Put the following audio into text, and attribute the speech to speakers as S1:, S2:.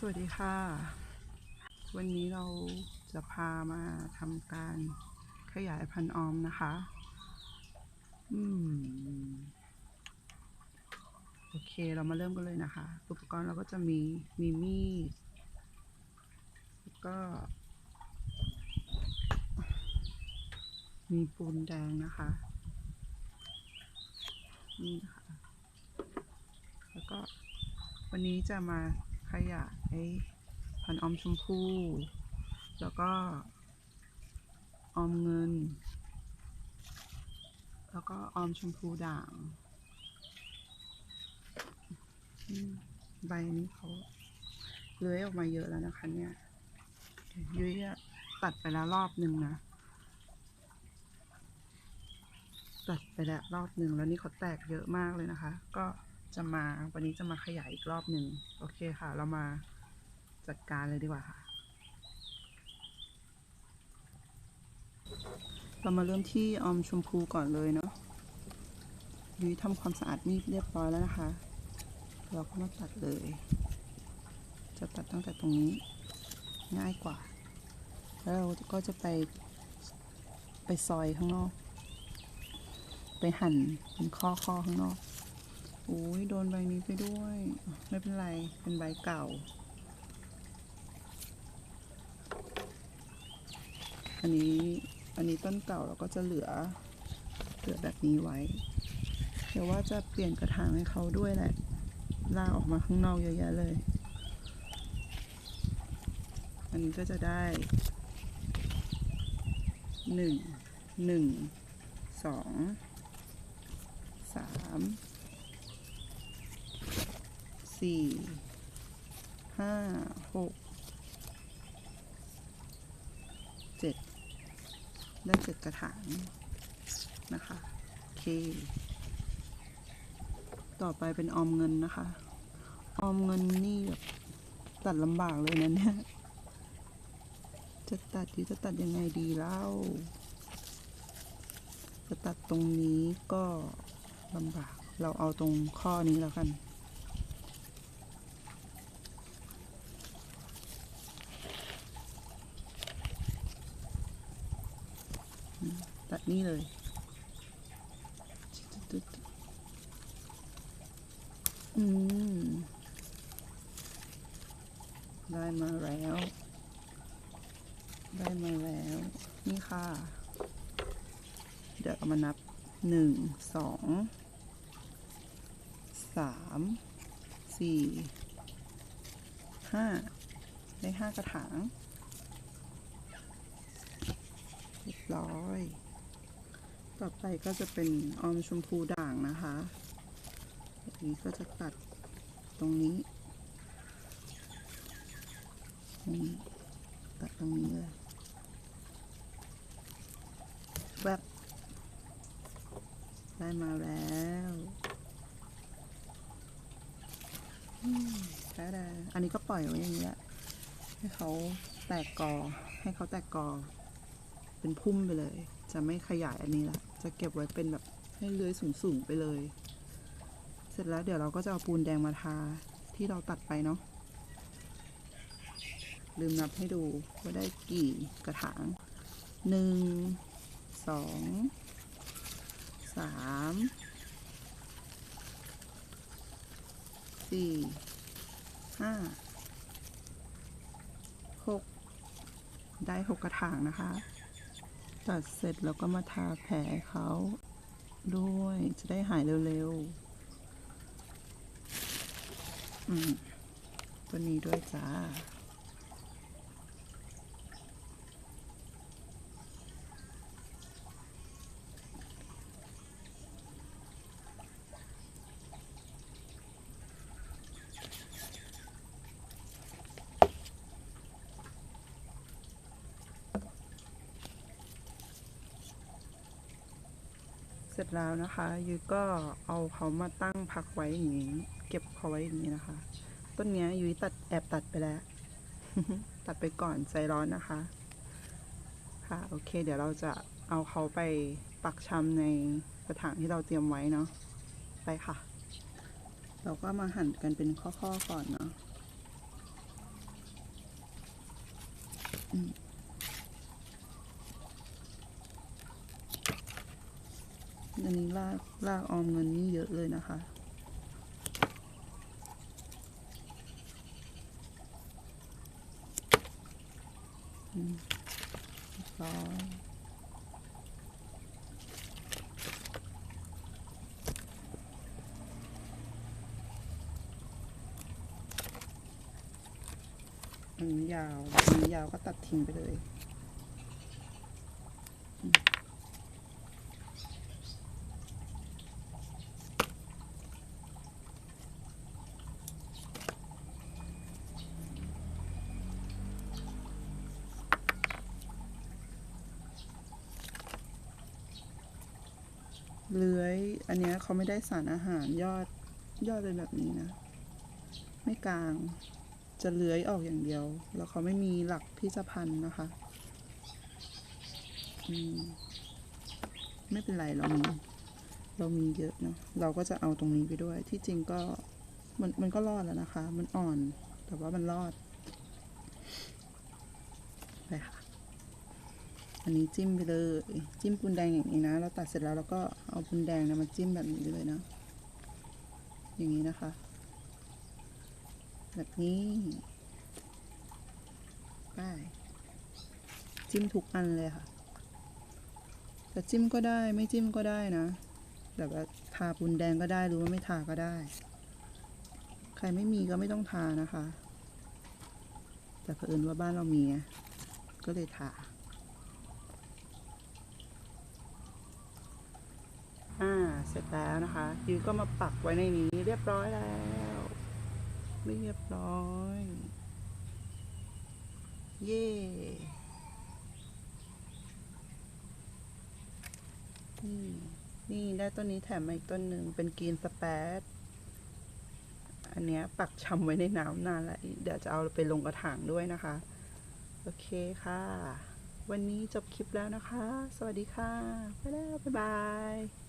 S1: สวัสดีค่ะ วันนี้เราจะพามาทำการขยายพันธุ์ออมนะคะ อืม โอเคเรามาเริ่มกันเลยนะคะ อุปกรณ์เราก็จะมีมีมีดแล้วก็ มีปูนแดงนะคะ นี่นะคะ แล้วก็วันนี้จะมา ขยายพันออมชมพูแล้วก็ออมเงิน แล้วก็ออมชมพูด่าง ใบนี้เขาเลื้อยออกมาเยอะแล้วนะคะ เนี่ยยุ้ยตัดไปแล้วรอบหนึ่งนะ ตัดไปแล้วรอบหนึ่งแล้วนี่เขาแตกเยอะมากเลยนะคะ ก็ จะมาวันนี้จะมาขยายอีกรอบหนึ่งโอเคค่ะ เรามาจัดการเลยดีกว่าค่ะ เรามาเริ่มที่ออมชมพูก่อนเลยเนาะยุ้ยทำความสะอาดมีดเรียบร้อยแล้วนะคะ เราก็มาตัดเลย จะตัดตั้งแต่ตรงนี้ง่ายกว่า แล้วเราก็จะไปไปซอยข้างนอก ไปหั่นเป็นข้อข้อข้างนอก อ้ยโดนใบนี้ไปด้วย ไม่เป็นไร เป็นใบเก่า อันนี้ อันนี้ต้นเก่าเราก็จะเหลือ เหลือแบบนี้ไว้ เดี๋ยวว่าจะเปลี่ยนกระถางให้เขาด้วยแหละลากออกมาข้างนอกเยอะแยะเลย อันนี้ก็จะได้หนึ่ง หนึ่ง สอง สาม สี่ห้าหกเจ็ดได้เจ็ดกระถางนะคะโอเค ต่อไปเป็นออมเงินนะคะ ออมเงินนี่แบบตัดลำบากเลยนะเนี่ยจะตัดดีจะตัดยังไงดีเล่า จะตัดตรงนี้ก็ลำบาก เราเอาตรงข้อนี้แล้วกัน ตัดนี่เลย อืม ได้มาแล้ว ได้มาแล้ว นี่ค่ะ เดี๋ยวเอามานับหนึ่ง สอง สาม สี่ ห้า ได้ห้ากระถางเรียบร้อย ต่อไปก็จะเป็นออมชมพูด่างนะคะแบบนี้ก็จะตัดตรงนี้นี่ตัดตรงนี้เลยแวบได้มาแล้วอืมแท้ดาอันนี้ก็ปล่อยไว้อย่างนี้แหละให้เขาแตกกอ ให้เขาแตกกอ เป็นพุ่มไปเลย จะไม่ขยายอันนี้ละ จะเก็บไว้เป็นแบบให้เลื้อยสูงๆไปเลย เสร็จแล้วเดี๋ยวเราก็จะเอาปูนแดงมาทาที่เราตัดไปเนาะ ลืมนับให้ดูว่าได้กี่กระถางหนึ่งสองสามสี่ห้าหกได้หกกระถางนะคะ ตัดเสร็จแล้วก็มาทาแผลเขาด้วยจะได้หายเร็วๆอืมตัวนี้ด้วยจ้า เสร็จแล้วนะคะยุ้ยก็เอาเขามาตั้งพักไว้อย่างนี้ เก็บเขาไว้อย่างนี้นะคะ ต้นเนี้ยยุ้ยตัดแอบตัดไปแล้ว ตัดไปก่อนใจร้อนนะคะ ค่ะโอเค เดี๋ยวเราจะเอาเขาไปปักชำในกระถางที่เราเตรียมไว้เนาะไปค่ะ เราก็มาหั่นกันเป็นข้อๆก่อนเนาะ อันนี้ลากลากออมเงินนี่เยอะเลยนะคะ ร้อยอันนี้ยาวอันนี้ยาวก็ตัดทิ้งไปเลย เลื้อย อันเนี้ยเขาไม่ได้สารอาหารยอดยอดเป็นแบบนี้นะ ไม่กลางจะเลื้อยออกอย่างเดียว แล้วเขาไม่มีหลักที่จะพันนะคะอืมไม่เป็นไรเรามีเรามีเยอะเนาะเราก็จะเอาตรงนี้ไปด้วย ที่จริงก็มันมันก็รอดแล้วนะคะ มันอ่อน แต่ว่ามันรอดไปค่ะ อันนี้จิ้มไปเลย จิ้มปูนแดงอย่างนี้นะ เราตัดเสร็จแล้วเราก็เอาปูนแดงนะมาจิ้มแบบนี้เลยนะ อย่างนี้นะคะ แบบนี้ไปจิ้มทุกอันเลยค่ะแต่จิ้มก็ได้ไม่จิ้มก็ได้นะ แบบว่าทาปูนแดงก็ได้หรือว่าไม่ทาก็ได้ ใครไม่มีก็ไม่ต้องทานะคะ แต่เผอิญว่าบ้านเรามีก็เลยทา อ่า เส ร็จแล้วนะคะยูก็มาปักไว้ในนี้เรียบร้อยแล้วเรียบร้อย เย่นี่นี่ได้ต้นนี้แถมมาอีกต้นหนึ่งเป็นกรีนสเปซอันเนี้ยปักชำไว้ในน้ำนานแล้ว เดี๋ยวจะเอาไปลงกระถางด้วยนะคะ โอเคค่ะ วันนี้จบคลิปแล้วนะคะ สวัสดีค่ะ ไปแล้ว บ๊ายบาย